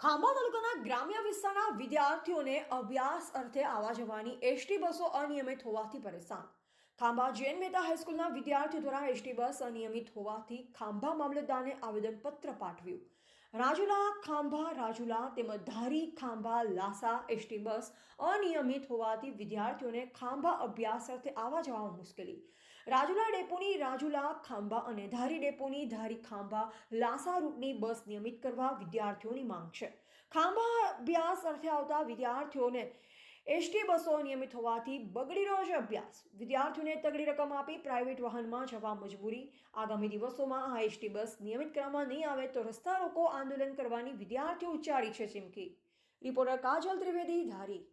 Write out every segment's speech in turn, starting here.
ખાંભા તાલુકાના ગ્રામ્ય વિસ્તારના વિદ્યાર્થીઓને અભ્યાસ અર્થે આવવા જવાની એસટી બસો અનિયમિત હોવાથી પરેશાન. ખાંભા જૈન મહેતા હાઈસ્કૂલના વિદ્યાર્થીઓ દ્વારા એસટી બસ અનિયમિત હોવાથી ખાંભા મામલતદારને આવેદનપત્ર પાઠવ્યું. રાજુલા ખાંભા, રાજુલા તેમજ ધારી ખાંભા, લાસા, એસટી બસ અનિયમિત હોવાથી વિદ્યાર્થીઓને ખાંભા અભ્યાસ અર્થે આવવા જવામાં મુશ્કેલી. રાજુલા ડેપોની રાજુલા ખાંભા અને ધારી ડેપોની ધારી ખાંભા, લાસા રૂટની બસ નિયમિત કરવા વિદ્યાર્થીઓની માંગ છે. ખાંભા અભ્યાસ અર્થે આવતા વિદ્યાર્થીઓને એસટી બસો નિયમિત હોવાથી બગડી રહ્યો છે અભ્યાસ. વિદ્યાર્થીઓને તગડી રકમ આપી પ્રાઇવેટ વાહનમાં જવા મજબૂરી. આગામી દિવસોમાં આ એસટી બસ નિયમિત કરવામાં નહીં આવે તો રસ્તા રોકો આંદોલન કરવાની વિદ્યાર્થીઓ ઉચ્ચારી છે ચીમકી. રિપોર્ટર કાજલ ત્રિવેદી, ધારી.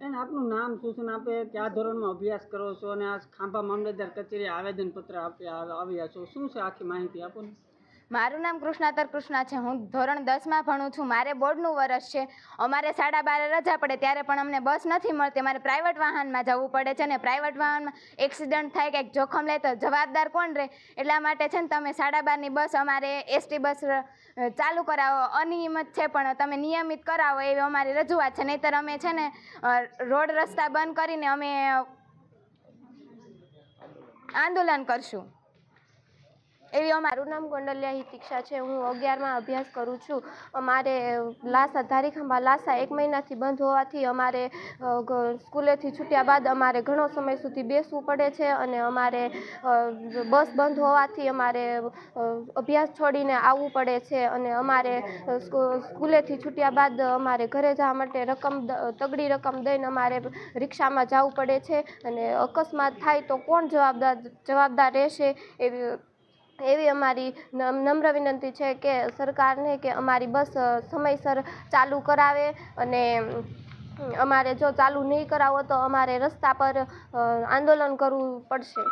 એને આપનું નામ સૂચન આપે, કયા ધોરણમાં અભ્યાસ કરો છો? અને આ ખાંભા મામલતદાર કચેરી આવેદનપત્ર આપ્યા આવ્યા છો. શું છે આખી માહિતી આપો ને? મારું નામ કૃષ્ણાતર કૃષ્ણા છે. હું ધોરણ દસમાં ભણું છું. મારે બોર્ડનું વર્ષ છે. અમારે સાડા બારે રજા પડે ત્યારે પણ અમને બસ નથી મળતી. મારે પ્રાઇવેટ વાહનમાં જવું પડે છે ને પ્રાઇવેટ વાહનમાં એક્સિડન્ટ થાય કંઈક જોખમ લે તો જવાબદાર કોણ રહે? એટલા માટે છે ને તમે સાડા બારની બસ અમારે એસટી બસ ચાલુ કરાવો. અનિયમિત છે પણ તમે નિયમિત કરાવો એવી અમારી રજૂઆત છે. નહીંતર અમે છે ને રોડ રસ્તા બંધ કરીને અમે આંદોલન કરશું. એવી મારું નામ ગોંડલિયા હિતિક્ષા છે. હું અગિયારમાં અભ્યાસ કરું છું. અમારે લાસા ધારીખંભા લાસા એક મહિનાથી બંધ હોવાથી અમારે સ્કૂલેથી છૂટ્યા બાદ અમારે ઘણો સમય સુધી બેસવું પડે છે અને અમારે બસ બંધ હોવાથી અમારે અભ્યાસ છોડીને આવવું પડે છે અને અમારે સ્કૂ- સ્કૂલેથી છૂટ્યા બાદ અમારે ઘરે જવા માટે રકમ તગડી રકમ દઈને અમારે રિક્ષામાં જવું પડે છે અને અકસ્માત થાય તો કોણ જવાબદાર જવાબદાર રહેશે એવી એવી અમારી નમ્ર વિનંતી છે કે સરકારને કે અમારી બસ સમયસર ચાલુ કરાવે અને અમારે જો ચાલુ નહીં કરાવો તો અમારે રસ્તા પર આંદોલન કરવું પડશે.